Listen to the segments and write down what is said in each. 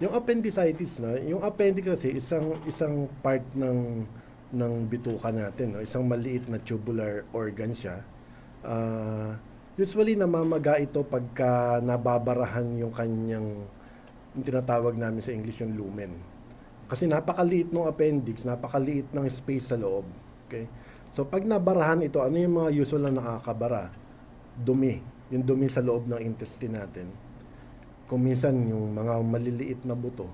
Yung appendicitis na, yung appendix kasi isang isang part ng ng bituka natin, no? isang maliit na tubular organ siya. Ah, usually namamaga ito pagka nababarahan yung kanyang yung tinatawag namin sa English yung lumen. Kasi napakaliit ng appendix, napakaliit ng space sa loob. Okay? So pag nabarahan ito, ano yung mga usual na nakakabara? Dumi. Yung dumi sa loob ng intestine natin. Kung minsan yung mga maliliit na buto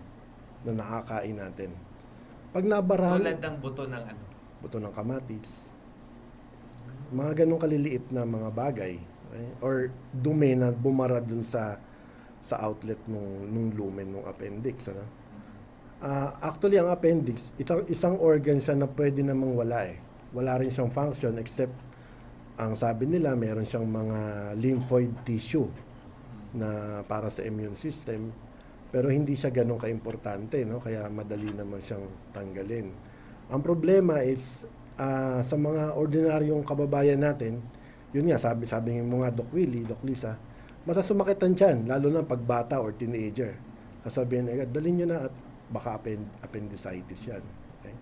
na nakakain natin. Pag nabarahan, Tulad ng buto ng ano. buto ng kamatis, mga ganong kaliliit na mga bagay okay? or dumi na bumara dun sa sa outlet nung nung lumen ng appendix ano Ah, actually ang appendix itang isang organ siya na pwede namang wala eh wala rin siyang function except ang sabi nila meron siyang mga lymphoid tissue na para sa immune system pero hindi siya ganun kaimportante no? Kaya madali naman siyang tanggalin. Ang problema is ah, sa mga ordinaryong kababayan natin yun nga sabi sabi mo nga Doc Willie Doc Lisa masasumakitan tiyan lalo na pag bata or teenager. Sasabihin agad dalhin nyo na at baka append- appendicitis yan. Okay?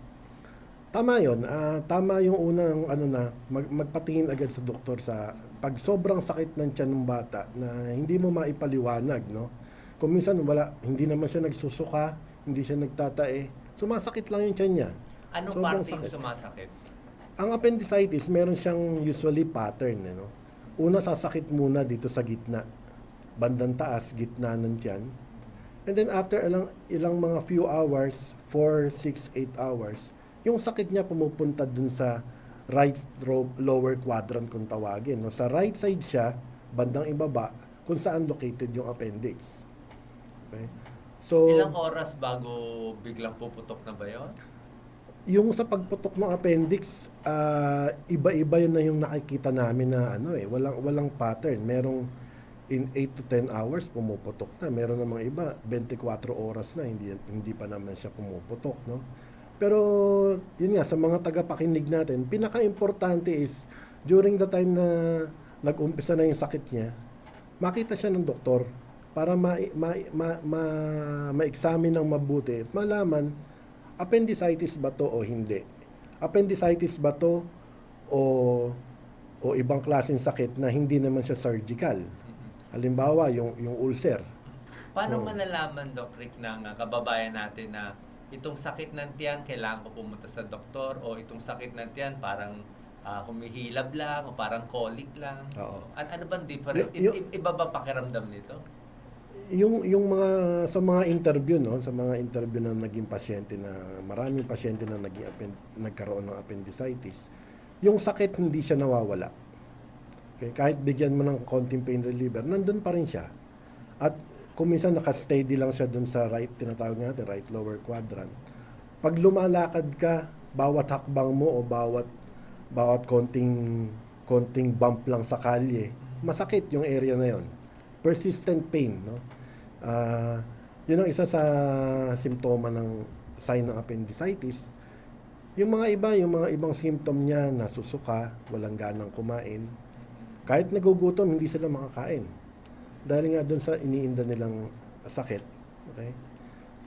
Tama yon. Ah, tama yung unang ano na mag, magpatingin agad sa doktor sa pag sobrang sakit ng tiyan ng bata na hindi mo maipaliwanag, no? Kung minsan wala, hindi naman siya nagsusuka, hindi siya nagtatae, sumasakit lang yung tiyan niya. Anong Sobrang parte sakit. sumasakit? Ang appendicitis, meron siyang usually pattern, eh, no? Una sasakit muna dito sa gitna, bandang taas, gitna ng tiyan. And then after ilang ilang mga few hours, 4, 6, 8 hours, yung sakit niya pumupunta dun sa right lower quadrant kung tawagin. No? Sa right side siya, bandang ibaba, kung saan located yung appendix. Okay? So, Ilang oras bago biglang puputok na ba yun? yung sa pagputok ng appendix, ah, iba-iba yun na yung nakikita namin na ano eh, walang walang pattern. Merong in 8 to 10 hours pumuputok na. Meron namang iba 24 oras na hindi hindi pa naman siya pumuputok, no? Pero yun nga sa mga tagapakinig natin, pinaka-importante is during the time na nag-umpisa na yung sakit niya, makita siya ng doktor para ma ma ma, ma, ma-examine ng mabuti malaman appendicitis ba to o hindi? Appendicitis ba to o o ibang klaseng sakit na hindi naman siya surgical? Halimbawa, yung yung ulcer. Paano Oo. malalaman, Doc Rick, ng kababayan natin na itong sakit ng tiyan, kailangan ko pumunta sa doktor o itong sakit ng tiyan, parang ah, humihilab lang o parang colic lang? Oo. An- ano bang different? Y- I- iba ba pakiramdam nito? Yung yung mga sa mga interview no, sa mga interview na naging pasyente na maraming pasyente na naging appen- nagkaroon ng appendicitis, yung sakit hindi siya nawawala. Okay, kahit bigyan mo ng konting pain reliever, nandun pa rin siya. At kung minsan naka-steady lang siya dun sa right, tinatawag natin, right lower quadrant. Pag lumalakad ka, bawat hakbang mo o bawat bawat konting konting bump lang sa kalye, masakit yung area na yon. Persistent pain, no? Ah, yun ang isa sa simptoma ng sign ng appendicitis. Yung mga iba, yung mga ibang symptom niya, nasusuka, walang ganang kumain. Kahit nagugutom, hindi sila makakain. Dahil nga doon sa iniinda nilang sakit. Okay?